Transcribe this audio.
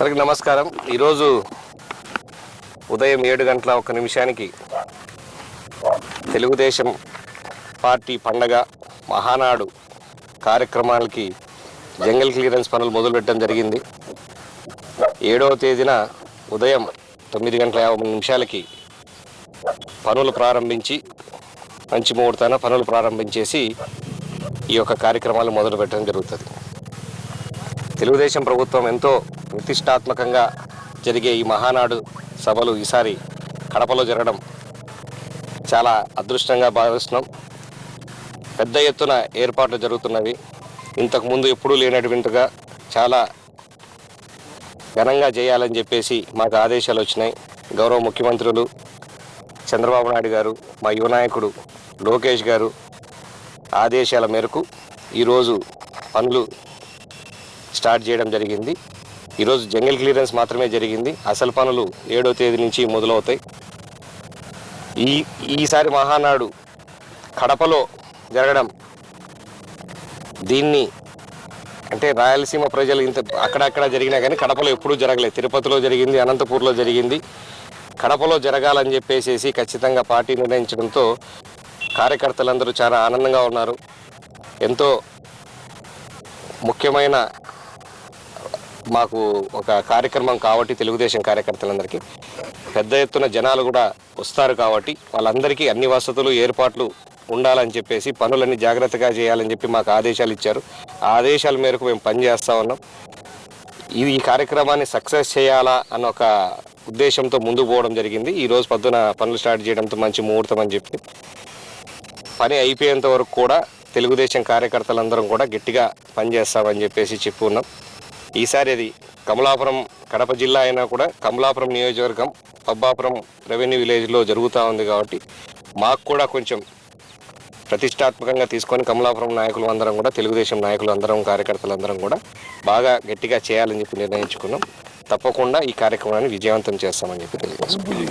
అందరికి నమస్కారం. ఈరోజు ఉదయం ఏడు గంటల ఒక నిమిషానికి తెలుగుదేశం పార్టీ పండగ మహానాడు కార్యక్రమాలకి జంగల్ క్లియరెన్స్ పనులు మొదలుపెట్టడం జరిగింది. ఏడవ తేదీన ఉదయం తొమ్మిది గంటల యాభై నిమిషాలకి పనులు ప్రారంభించి మంచి ముహూర్తాన పనులు ప్రారంభించేసి ఈ యొక్క కార్యక్రమాలు మొదలు పెట్టడం జరుగుతుంది. తెలుగుదేశం ప్రభుత్వం ఎంతో ప్రతిష్టాత్మకంగా జరిగే ఈ మహానాడు సభలు ఈసారి కడపలో జరగడం చాలా అదృష్టంగా భావిస్తున్నాం. పెద్ద ఎత్తున ఏర్పాట్లు జరుగుతున్నవి. ఇంతకుముందు ఎప్పుడూ లేనటువంటిగా చాలా ఘనంగా చేయాలని చెప్పేసి మాకు ఆదేశాలు వచ్చినాయి. గౌరవ ముఖ్యమంత్రులు చంద్రబాబు నాయుడు గారు మా యువ నాయకుడు లోకేష్ గారు ఆదేశాల మేరకు ఈరోజు పనులు స్టార్ట్ చేయడం జరిగింది. ఈరోజు జంగల్ క్లియరెన్స్ మాత్రమే జరిగింది. అసలు పనులు ఏడో తేదీ నుంచి మొదలవుతాయి. ఈ ఈసారి మహానాడు కడపలో జరగడం దీన్ని అంటే రాయలసీమ ప్రజలు ఇంత అక్కడక్కడ జరిగినా కానీ కడపలో ఎప్పుడూ జరగలేదు. తిరుపతిలో జరిగింది అనంతపూర్లో జరిగింది. కడపలో జరగాలని చెప్పేసి ఖచ్చితంగా పార్టీ నిర్ణయించడంతో కార్యకర్తలందరూ చాలా ఆనందంగా ఉన్నారు. ఎంతో ముఖ్యమైన మాకు ఒక కార్యక్రమం కాబట్టి తెలుగుదేశం కార్యకర్తలందరికీ పెద్ద ఎత్తున జనాలు కూడా వస్తారు కాబట్టి వాళ్ళందరికీ అన్ని వసతులు ఏర్పాట్లు ఉండాలని చెప్పేసి పనులన్నీ జాగ్రత్తగా చేయాలని చెప్పి మాకు ఆదేశాలు ఇచ్చారు. ఆ ఆదేశాల మేరకు మేము పనిచేస్తూ ఉన్నాం. ఇది ఈ కార్యక్రమాన్ని సక్సెస్ చేయాలా అన్న ఒక ఉద్దేశంతో ముందుకు పోవడం జరిగింది. ఈ రోజు పొద్దున పనులు స్టార్ట్ చేయడంతో మంచి ముహూర్తం అని చెప్పి పని అయిపోయేంత వరకు కూడా తెలుగుదేశం కార్యకర్తలందరం కూడా గట్టిగా పనిచేస్తామని చెప్పేసి చెప్పి ఉన్నాం. ఈసారి అది కమలాపురం కడప జిల్లా అయినా కూడా కమలాపురం నియోజకవర్గం పబ్బాపురం రెవెన్యూ విలేజ్లో జరుగుతూ ఉంది కాబట్టి మాకు కూడా కొంచెం ప్రతిష్టాత్మకంగా తీసుకొని కమలాపురం నాయకులు అందరం కూడా తెలుగుదేశం నాయకులు అందరం కార్యకర్తలు అందరం కూడా బాగా గట్టిగా చేయాలని చెప్పి నిర్ణయించుకున్నాం. తప్పకుండా ఈ కార్యక్రమాన్ని విజయవంతం చేస్తామని చెప్పి తెలియజేస్తున్నాం